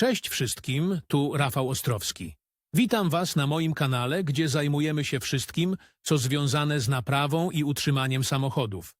Cześć wszystkim, tu Rafał Ostrowski. Witam Was na moim kanale, gdzie zajmujemy się wszystkim, co związane z naprawą i utrzymaniem samochodów.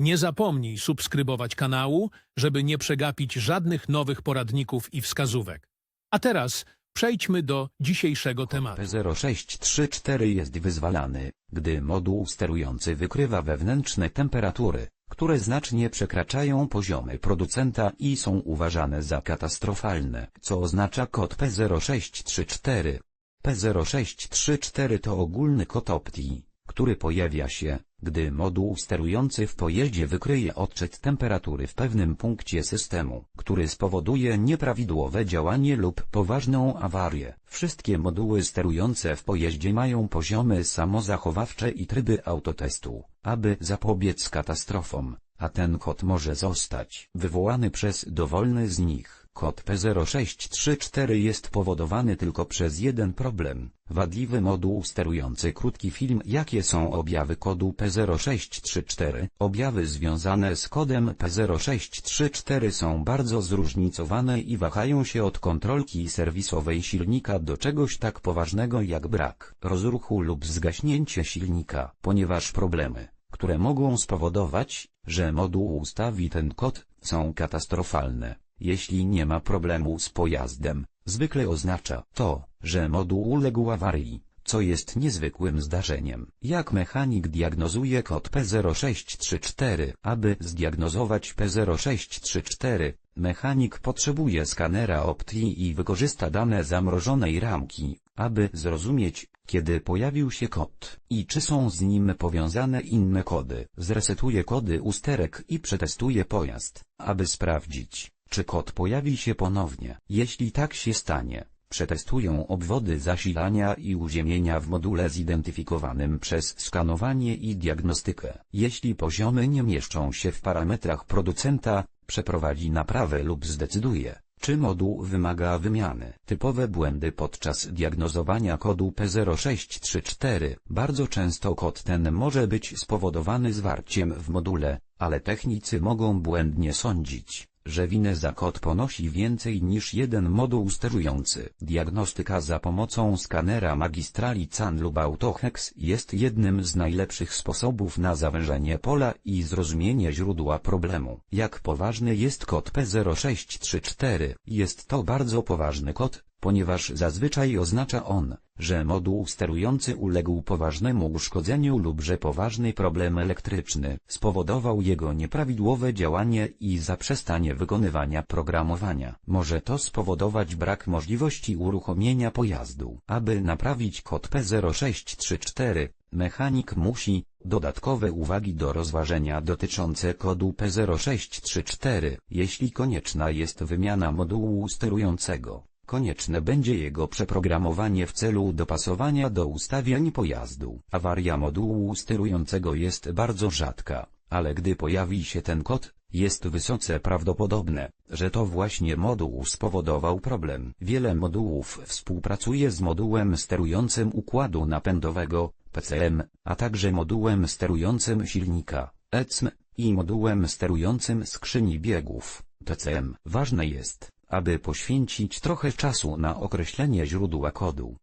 Nie zapomnij subskrybować kanału, żeby nie przegapić żadnych nowych poradników i wskazówek. A teraz przejdźmy do dzisiejszego tematu. P0634 jest wyzwalany, gdy moduł sterujący wykrywa wewnętrzne temperatury, które znacznie przekraczają poziomy producenta i są uważane za katastrofalne, co oznacza kod P0634. P0634 to ogólny kod optii, który pojawia się, gdy moduł sterujący w pojeździe wykryje odczyt temperatury w pewnym punkcie systemu, który spowoduje nieprawidłowe działanie lub poważną awarię. Wszystkie moduły sterujące w pojeździe mają poziomy samozachowawcze i tryby autotestu, aby zapobiec katastrofom, a ten kod może zostać wywołany przez dowolny z nich. Kod P0634 jest powodowany tylko przez jeden problem. Wadliwy moduł sterujący krótki film Jakie są objawy kodu P0634? Objawy związane z kodem P0634 są bardzo zróżnicowane i wahają się od kontrolki serwisowej silnika do czegoś tak poważnego jak brak rozruchu lub zgaśnięcie silnika, ponieważ problemy, które mogą spowodować, że moduł ustawi ten kod, są katastrofalne. Jeśli nie ma problemu z pojazdem, zwykle oznacza to, że moduł uległ awarii, co jest niezwykłym zdarzeniem. Jak mechanik diagnozuje kod P0634? Aby zdiagnozować P0634, mechanik potrzebuje skanera optii i wykorzysta dane zamrożonej ramki, aby zrozumieć, kiedy pojawił się kod i czy są z nim powiązane inne kody. Zresetuje kody usterek i przetestuje pojazd, aby sprawdzić, czy kod pojawi się ponownie. Jeśli tak się stanie, przetestują obwody zasilania i uziemienia w module zidentyfikowanym przez skanowanie i diagnostykę. Jeśli poziomy nie mieszczą się w parametrach producenta, przeprowadzi naprawę lub zdecyduje, czy moduł wymaga wymiany. Typowe błędy podczas diagnozowania kodu P0634. Bardzo często kod ten może być spowodowany zwarciem w module, ale technicy mogą błędnie sądzić, że winę za kod ponosi więcej niż jeden moduł sterujący. Diagnostyka za pomocą skanera magistrali CAN lub AutoHex jest jednym z najlepszych sposobów na zawężenie pola i zrozumienie źródła problemu. Jak poważny jest kod P0634? Jest to bardzo poważny kod, ponieważ zazwyczaj oznacza on, że moduł sterujący uległ poważnemu uszkodzeniu lub że poważny problem elektryczny spowodował jego nieprawidłowe działanie i zaprzestanie wykonywania programowania. Może to spowodować brak możliwości uruchomienia pojazdu. Aby naprawić kod P0634, mechanik musi dodatkowe uwagi do rozważenia dotyczące kodu P0634, jeśli konieczna jest wymiana modułu sterującego. Konieczne będzie jego przeprogramowanie w celu dopasowania do ustawień pojazdu. Awaria modułu sterującego jest bardzo rzadka, ale gdy pojawi się ten kod, jest wysoce prawdopodobne, że to właśnie moduł spowodował problem. Wiele modułów współpracuje z modułem sterującym układu napędowego, PCM, a także modułem sterującym silnika, ECM, i modułem sterującym skrzyni biegów, TCM. Ważne jest, aby poświęcić trochę czasu na określenie źródła kodu.